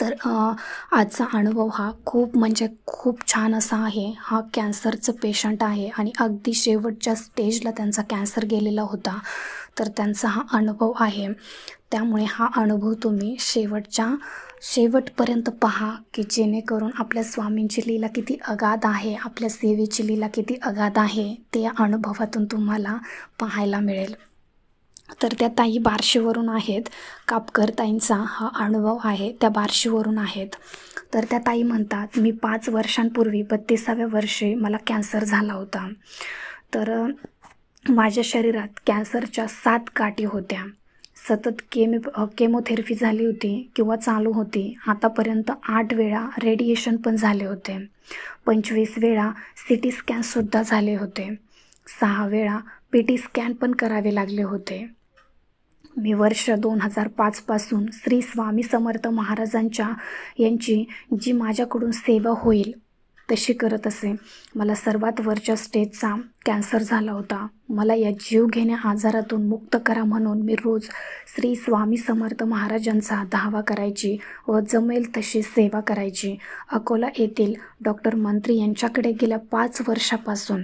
तर आजचा अनुभव हा खूप म्हणजे खूप छान असा आहे. हा कॅन्सरचं पेशंट आहे आणि अगदी शेवटच्या स्टेजला त्यांचा कॅन्सर गेलेला होता. तर त्यांचा हा अनुभव आहे. त्यामुळे हा अनुभव तुम्ही शेवटच्या शेवटपर्यंत पहा की जेणेकरून आपल्या स्वामींची लीला किती अगाध आहे आपल्या सेवेची लीला किती अगाध आहे ते या अनुभवातून तुम्हाला पाहायला मिळेल. तर त्या ताई बार्शीवरून आहेत. कापकर ताईंचा हा अनुभव आहे. त्या बार्शीवरून आहेत. तर त्या ताई म्हणतात मी पाच वर्षांपूर्वी बत्तीसाव्या वर्षी मला कॅन्सर झाला होता. तर माझ्या शरीरात कॅन्सरच्या सात गाठी होत्या. सतत केमी केमोथेरपी झाली होती किंवा चालू होती. आतापर्यंत आठ वेळा रेडिएशन पण झाले होते. पंचवीस वेळा सी टी स्कॅनसुद्धा झाले होते. सहा वेळा पी टी स्कॅन पण करावे लागले होते. मी वर्ष दोन हजार पाचपासून श्री स्वामी समर्थ महाराजांच्या यांची जी माझ्याकडून सेवा होईल तशी करत असे. मला सर्वात वरच्या स्टेजचा कॅन्सर झाला होता. मला या जीवघेण्या आजारातून मुक्त करा म्हणून मी रोज श्री स्वामी समर्थ महाराजांचा धावा करायची व जमेल तशी सेवा करायची. अकोला येथील डॉक्टर मंत्री यांच्याकडे गेल्या पाच वर्षापासून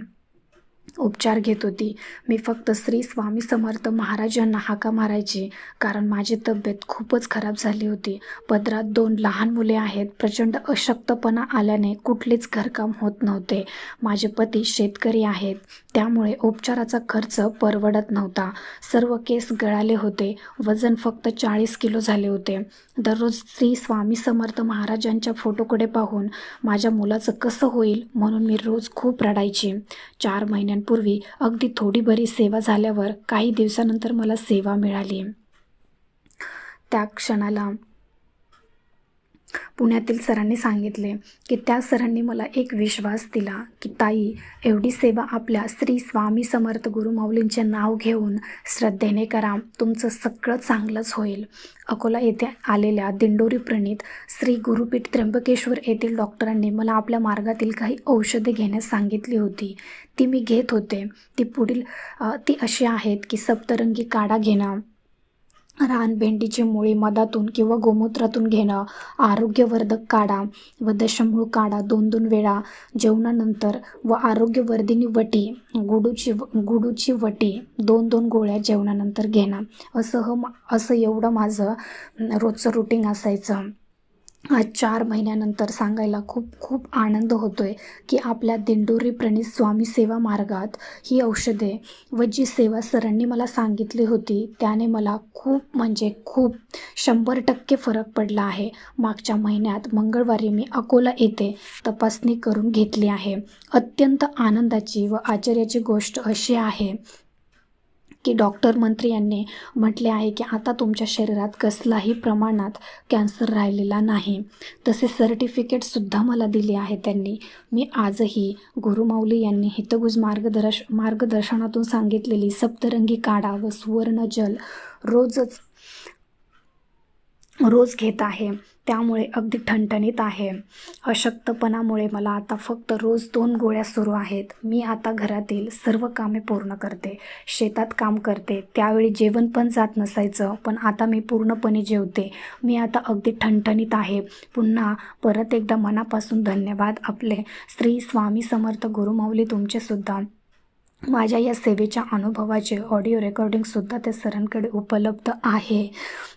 उपचार घेत होती. मी फक्त श्री स्वामी समर्थ महाराजांना हाका मारायची कारण माझी तब्येत खूपच खराब झाली होती. पदरात दोन लहान मुले आहेत. प्रचंड अशक्तपणा आल्याने कुठलेच घरकाम होत नव्हते. माझे पती शेतकरी आहेत. त्यामुळे उपचाराचा खर्च परवडत नव्हता. सर्व केस गळाले होते. वजन फक्त चाळीस किलो झाले होते. दररोज श्री स्वामी समर्थ महाराजांच्या फोटोकडे पाहून माझ्या मुलाचं कसं होईल म्हणून मी रोज खूप रडायची. चार महिन्यांपूर्वी अगदी थोडी बरी सेवा झाल्यावर काही दिवसानंतर मला सेवा मिळाली. त्या क्षणाला पुण्यातील सरांनी सांगितले की त्या सरांनी मला एक विश्वास दिला की ताई एवढी सेवा आपल्या श्री स्वामी समर्थ गुरुमाऊलींचे नाव घेऊन श्रद्धेने करा. तुमचं सगळं चांगलंच होईल. अकोला येथे आलेल्या दिंडोरी प्रणित श्री गुरुपीठ त्र्यंबकेश्वर येथील डॉक्टरांनी मला आपल्या मार्गातील काही औषधे घेण्यास सांगितली होती. ती मी घेत होते. ती पुढील ती अशी आहेत की सप्तरंगी काढा घेणं. रानभेंडीची मुळे मधातून किंवा गोमूत्रातून घेणं आरोग्यवर्धक काढा व दशमूळ काढा दोन दोन वेळा जेवणानंतर व आरोग्यवर्धिनी वटी गुडूची गुडूची वटी दोन दोन गोळ्या जेवणानंतर घेणं. असं ह असं एवढं माझं रोजचं रुटीन असायचं. आज चार महिन्यानंतर सांगायला खूप खूप आनंद होतोय की आपल्या दिंडोरी प्रणित स्वामी सेवा मार्गात ही औषधे व जी सेवा सरांनी मला सांगितली होती त्याने मला खूप म्हणजे खूप शंभर टक्के फरक पडला आहे. मागच्या महिन्यात मंगळवारी मी अकोला येथे तपासणी करून घेतली आहे. अत्यंत आनंदाची व आश्चर्याची गोष्ट अशी आहे की डॉक्टर मंत्री यांनी म्हटले आहे की आता तुमच्या शरीरात कसलाही प्रमाणात कॅन्सर राहिलेला नाही. तसे सर्टिफिकेटसुद्धा मला दिले आहे त्यांनी. मी आजही गुरुमाऊली यांनी हितगुज मार्गदर्श मार्गदर्शनातून सांगितलेली सप्तरंगी काढा व सुवर्ण जल रोजच रोज घेत आहे. त्यामुळे अगदी ठणठणीत आहे. अशक्तपणामुळे मला आता फक्त रोज दोन गोळ्या सुरू आहेत. मी आता घरातील सर्व कामे पूर्ण करते. शेतात काम करते. त्यावेळी जेवण पण जात नसायचं पण आता मी पूर्णपणे जेवते. मी आता अगदी ठणठणीत आहे. पुन्हा परत एकदा मनापासून धन्यवाद. आपले श्री स्वामी समर्थ गुरुमाऊली तुमचेसुद्धा माझ्या या सेवेच्या अनुभवाचे ऑडिओ रेकॉर्डिंगसुद्धा त्या सरांकडे उपलब्ध आहे.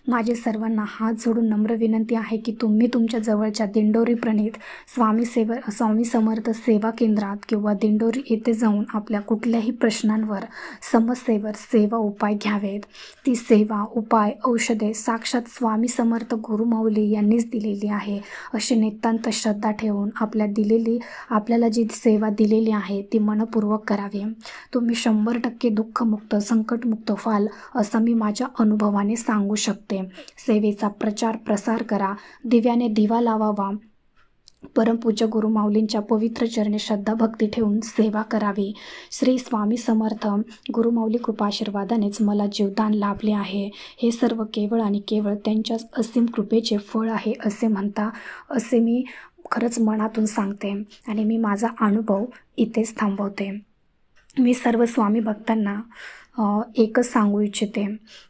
माझे सर्वांना हात जोडून नम्र विनंती आहे की तुम्ही तुमच्या जवळच्या दिंडोरी प्रणित स्वामी सेव स्वामी समर्थ सेवा केंद्रात किंवा दिंडोरी येथे जाऊन आपल्या कुठल्याही प्रश्नांवर समस्येवर सेवा उपाय घ्यावेत. ती सेवा उपाय औषधे साक्षात स्वामी समर्थ गुरुमाऊली यांनीच दिलेली आहे. अशी नितांत श्रद्धा ठेवून आपल्या दिलेली आपल्याला जी सेवा दिलेली आहे ती मनपूर्वक करावी. तुम्ही शंभर टक्के दुःखमुक्त संकटमुक्त व्हाल असं मी माझ्या अनुभवाने सांगू शकते. सेवेचा प्रचार प्रसार करा. दिव्याने दिवा लावावा. परमपूज्य गुरुमाऊलींच्या पवित्र चरणी श्रद्धा भक्ती ठेवून सेवा करावी. श्री स्वामी समर्थ गुरुमाऊली कृपाशीर्वादानेच मला जीवदान लाभले आहे. हे सर्व केवळ आणि केवळ त्यांच्याच असीम कृपेचे फळ आहे असे म्हणता असे मी खरंच मनातून सांगते आणि मी माझा अनुभव इथेच थांबवते. मी सर्व स्वामी भक्तांना एकच सांगू इच्छिते.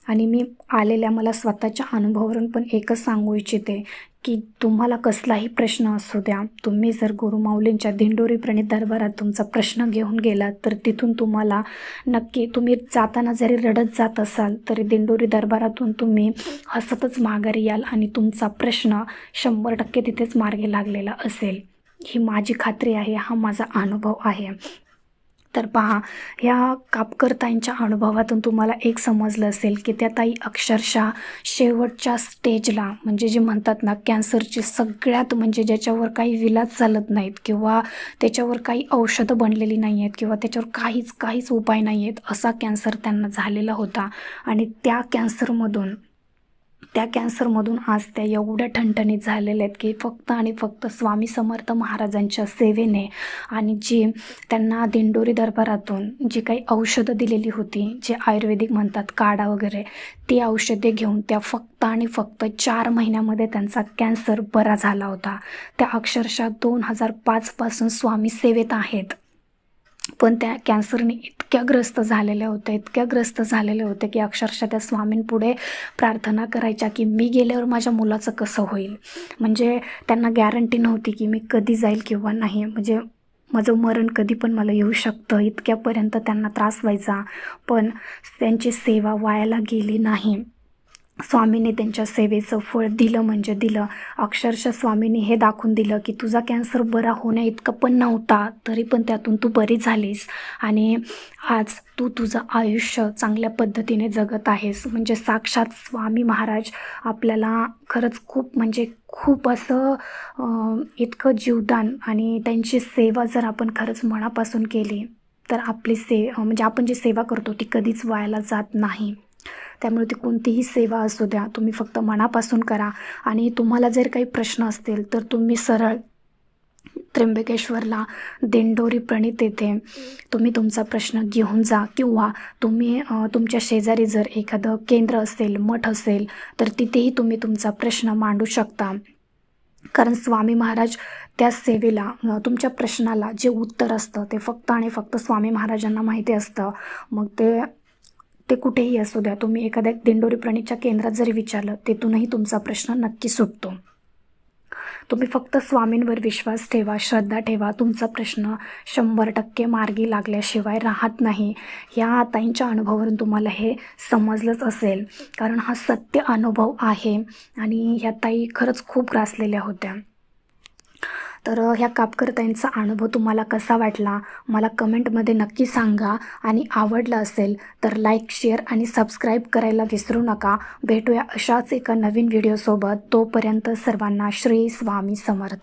आणि मी आलेल्या मला स्वतःच्या अनुभवावरून पण एकच सांगू इच्छिते की तुम्हाला कसलाही प्रश्न असू द्या तुम्ही जर गुरुमाऊलींच्या दिंडोरी प्रणित दरबारात तुमचा प्रश्न घेऊन गेलात तर तिथून तुम्हाला नक्की तुम्ही जाताना जरी रडत जात असाल तरी दिंडोरी दरबारातून तुम्ही हसतच माघारी याल आणि तुमचा प्रश्न शंभर टक्के तिथेच मार्गी लागलेला असेल. ही माझी खात्री आहे हा माझा अनुभव आहे. तर पहा ह्या कापकरताईंच्या अनुभवातून तुम्हाला एक समजलं असेल की त्या ताई अक्षरशः शेवटच्या स्टेजला म्हणजे जे म्हणतात ना कॅन्सरची सगळ्यात म्हणजे ज्याच्यावर काही विलाज चालत नाहीत किंवा त्याच्यावर काही औषधं बनलेली नाही आहेत किंवा त्याच्यावर काहीच काहीच उपाय नाही आहेत असा कॅन्सर त्यांना झालेला होता. आणि त्या कॅन्सरमधून त्या कॅन्सरमधून आज त्या एवढ्या ठणठणीत झालेल्या आहेत की फक्त आणि फक्त स्वामी समर्थ महाराजांच्या सेवेने आणि जी त्यांना दिंडोरी दरबारातून जी काही औषधं दिलेली होती जे आयुर्वेदिक म्हणतात काढा वगैरे ती औषधे घेऊन त्या फक्त आणि फक्त चार महिन्यामध्ये त्यांचा कॅन्सर बरा झाला होता. त्या अक्षरशः दोन हजार पाचपासून स्वामी सेवेत आहेत. पण त्या कॅन्सरने इतक्या ग्रस्त झालेल्या होत्या इतक्या ग्रस्त झालेल्या होत्या की अक्षरशः त्या स्वामींपुढे प्रार्थना करायच्या की मी गेल्यावर माझ्या मुलाचं कसं होईल. म्हणजे त्यांना गॅरंटी नव्हती की मी कधी जाईल किंवा नाही. म्हणजे माझं मरण कधी पण मला येऊ शकतं. इतक्यापर्यंत त्यांना त्रास व्हायचा. पण त्यांची सेवा वायाला गेली नाही. स्वामीने त्यांच्या सेवेचं फळ दिलं म्हणजे दिलं. अक्षरशः स्वामीने हे दाखवून दिलं की तुझा कॅन्सर बरा होण्या इतकं पण नव्हता तरी पण त्यातून तू बरी झालीस. आणि आज तू तुझं आयुष्य चांगल्या पद्धतीने जगत आहेस. म्हणजे साक्षात स्वामी महाराज आपल्याला खरंच खूप म्हणजे खूप असं इतकं जीवदान आणि त्यांची सेवा जर आपण खरंच मनापासून केली तर आपली से म्हणजे आपण जी सेवा करतो ती कधीच वायाला जात नाही. त्यामुळे ती कोणतीही सेवा असू द्या. तुम्ही फक्त मनापासून करा. आणि तुम्हाला जर काही प्रश्न असतील तर तुम्ही सरळ त्र्यंबकेश्वरला दिंडोरी प्रणित येथे तुम्ही तुमचा प्रश्न घेऊन जा. किंवा तुम्ही तुमच्या शेजारी जर एखादं केंद्र असेल मठ असेल तर तिथेही तुम्ही तुमचा प्रश्न मांडू शकता. कारण स्वामी महाराज त्या सेवेला तुमच्या प्रश्नाला जे उत्तर असतं ते फक्त आणि फक्त स्वामी महाराजांना माहिती असतं. मग ते ते कुठेही असू द्या. तुम्ही एखाद्या दिंडोरी प्रणीच्या केंद्रात जरी विचारलं तिथूनही तुमचा प्रश्न नक्की सुटतो. तुम्ही फक्त स्वामींवर विश्वास ठेवा श्रद्धा ठेवा. तुमचा प्रश्न शंभर टक्के मार्गी लागल्याशिवाय राहत नाही. या ताईंच्या अनुभवावरून तुम्हाला हे समजलंच असेल. कारण हा सत्य अनुभव आहे आणि ह्या ताई खरंच खूप ग्रासलेल्या होत्या. तर ह्या कापकर्त्यांचा अनुभव तुम्हाला कसा वाटला? मला कमेंटमध्ये नक्की सांगा. आणि आवडला असेल तर लाईक शेअर आणि सबस्क्राईब करायला विसरू नका. भेटूया अशाच एका नवीन व्हिडिओसोबत तोपर्यंत सर्वांना श्री स्वामी समर्थ.